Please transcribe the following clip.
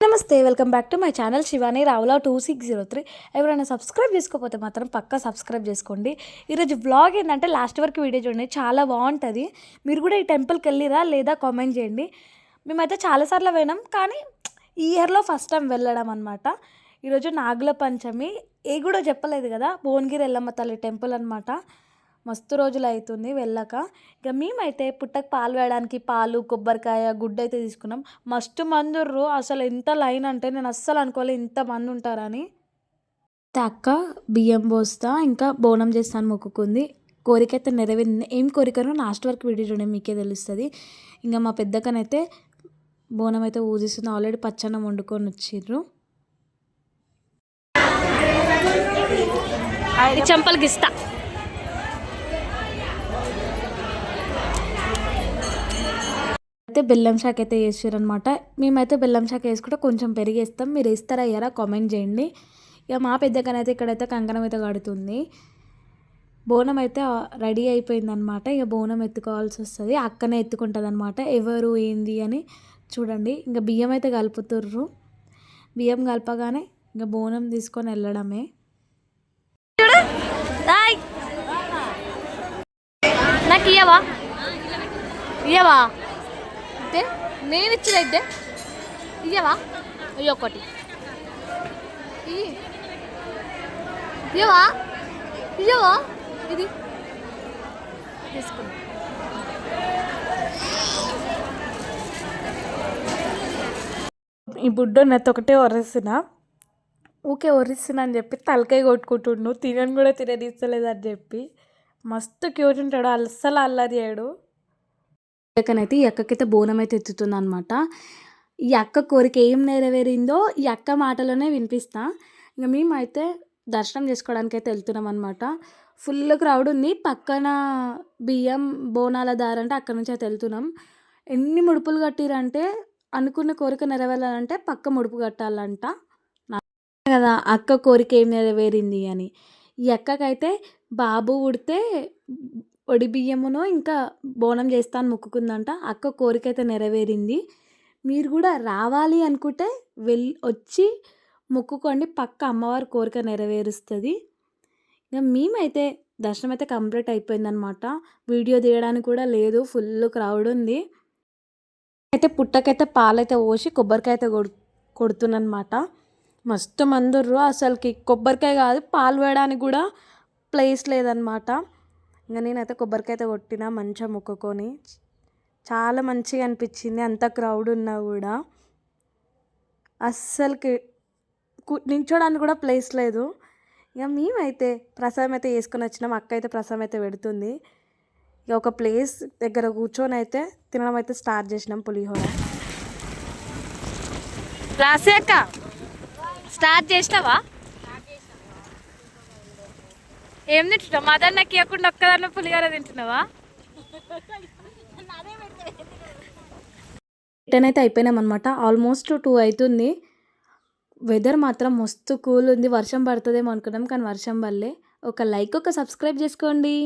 నమస్తే welcome back to my channel Shivani Ravula two six zero three. ఎవరైనా subscribe చేసుకోకపోతే మాత్రం పక్కా సబ్స్క్రైబ్ చేసుకోండి. ఈరోజు వ్లాగ్ ఏంటంటే లాస్ట్ వరకు వీడియో చూడండి. చాలా బాగుంటుంది. మీరు కూడా ఈ టెంపుల్కి వెళ్ళిరా లేదా కామెంట్ చేయండి. మేమైతే చాలాసార్లు పోయినాం కానీ ఈ ఇయర్లో ఫస్ట్ టైం వెళ్ళడం అనమాట ఈరోజు నాగుల పంచమి. ఏ కూడా చెప్పలేదు కదా భువనగిరి ఎల్లమ్మ తల్లి టెంపుల్ అనమాట మస్తు రోజులు అవుతుంది వెళ్ళక. ఇక మేమైతే పుట్టకు పాలు వేయడానికి పాలు కొబ్బరికాయ గుడ్డ అయితే తీసుకున్నాం. మస్తు మందుర్రు అసలు ఎంత లైన్ అంటే నేను అస్సలు అనుకోలే ఇంత మంది ఉంటారని. అక్క బియ్యం పోస్తా ఇంకా బోనం చేస్తాను మొక్కుకుంది. కోరిక అయితే నెరవేరింది. ఏం కోరికనో లాస్ట్ వరకు వీడియో చూడండి మీకే తెలుస్తుంది. ఇంకా మా పెద్దకనైతే బోనం అయితే ఊదిస్తుంది ఆల్రెడీ పచ్చన్నం వండుకొని వచ్చిర్రు. చెంపలకి ఇస్తా. అయితే బెల్లం శాఖ అయితే వేసారనమాట మేమైతే బెల్లం శాఖ వేసుకుంటే కొంచెం పెరిగేస్తాం. మీరు వేస్తారా అయ్యారా కామెంట్ చేయండి. ఇక మా పెద్దకనైతే ఇక్కడైతే కంకణం అయితే కడుతుంది. బోనం అయితే రెడీ అయిపోయిందనమాట. ఇక బోనం ఎత్తుకోవాల్సి వస్తుంది. అక్కనే ఎత్తుకుంటుంది అనమాట ఎవరు ఏంది అని చూడండి. ఇంకా బియ్యం అయితే కలుపుతుర్రు. బియ్యం కలపగానే ఇంకా బోనం తీసుకొని వెళ్ళడమే. నాకు ఇయ్యవా? ఇయ్యవా? ఇద్దే నేను ఇచ్చిన ఇద్దే ఇయ్యవా ఇయ్య. ఒకటి ఇయ్యవా? ఇయ్యవా? ఇది. తీసుకున్నా ఈ బుడ్డో నెత్త ఒకటే ఒర్రేసిన. ఊకే ఒర్రిస్తున్నా అని చెప్పి తలకాయ కొట్టుకుంటుండు. తినని కూడా తిననిస్తలేదు అని చెప్పి. మస్తు క్యూట్ ఉంటాడు. అస్సలు అల్లరి చేయడు. అక్కనైతే ఈ అక్కకైతే బోనం అయితే ఎత్తుతుంది అనమాట ఈ అక్క కోరిక ఏం నెరవేరిందో ఈ అక్క మాటలోనే వినిపిస్తా. ఇంకా మేమైతే దర్శనం చేసుకోవడానికి అయితే వెళ్తున్నాం అనమాట ఫుల్ క్రౌడ్ ఉంది. పక్కన బియ్యం బోనాల దారి అంటే అక్కడ నుంచి అయితే వెళ్తున్నాం. ఎన్ని ముడుపులు కట్టిరంటే అనుకున్న కోరిక నెరవేరాలంటే పక్క ముడుపు కట్టాలంట. కదా అక్క కోరిక ఏం నెరవేరింది అని. ఈ అక్కకైతే బాబు ఉడితే ఒడి బియ్యమును ఇంకా బోనం చేస్తాను మొక్కుకుందంట. అక్క కోరిక అయితే నెరవేరింది. మీరు కూడా రావాలి అనుకుంటే వెళ్ళి వచ్చి మొక్కుకోండి. పక్క అమ్మవారి కోరిక నెరవేరుస్తుంది. ఇక మేమైతే దర్శనం అయితే కంప్లీట్ అయిపోయిందనమాట వీడియో తీయడానికి కూడా లేదు. ఫుల్ క్రౌడ్ ఉంది. అయితే పుట్టకైతే పాలైతే పోసి కొబ్బరికాయ అయితే కొడు కొడుతున్నమాట మస్తు మందుర్రు. అసలుకి కొబ్బరికాయ కాదు పాలు వేయడానికి కూడా ప్లేస్ లేదనమాట ఇంకా నేనైతే కొబ్బరికాయ అయితే కొట్టిన మంచిగా మొక్కుకొని. చాలా మంచిగా అనిపించింది. అంత క్రౌడ్ ఉన్నా కూడా. అస్సలకి కు- నించోడానికి కూడా ప్లేస్ లేదు. ఇక మేమైతే ప్రసాదం అయితే వేసుకొని వచ్చినాం. అక్క అయితే ప్రసాదం అయితే పెడుతుంది. ఇక ఒక ప్లేస్ దగ్గర కూర్చొని అయితే తినడం అయితే స్టార్ట్ చేసినాం పులిహోర. రాసాక స్టార్ట్ చేసినావా? ఏం తింటున్నావు? మదర్ నాకు ఇవ్వకుండా ఒక్కదాన్ని పులిహోర తింటున్నావా? రిటర్న్ అయితే అయిపోయినామన్నమాట. ఆల్మోస్ట్ టూ అవుతుంది. వెదర్ మాత్రం మస్తు కూల్ ఉంది. వర్షం పడుతుందేమో అనుకున్నాం కానీ వర్షం వల్లే ఒక లైక్ ఒక సబ్స్క్రైబ్ చేసుకోండి.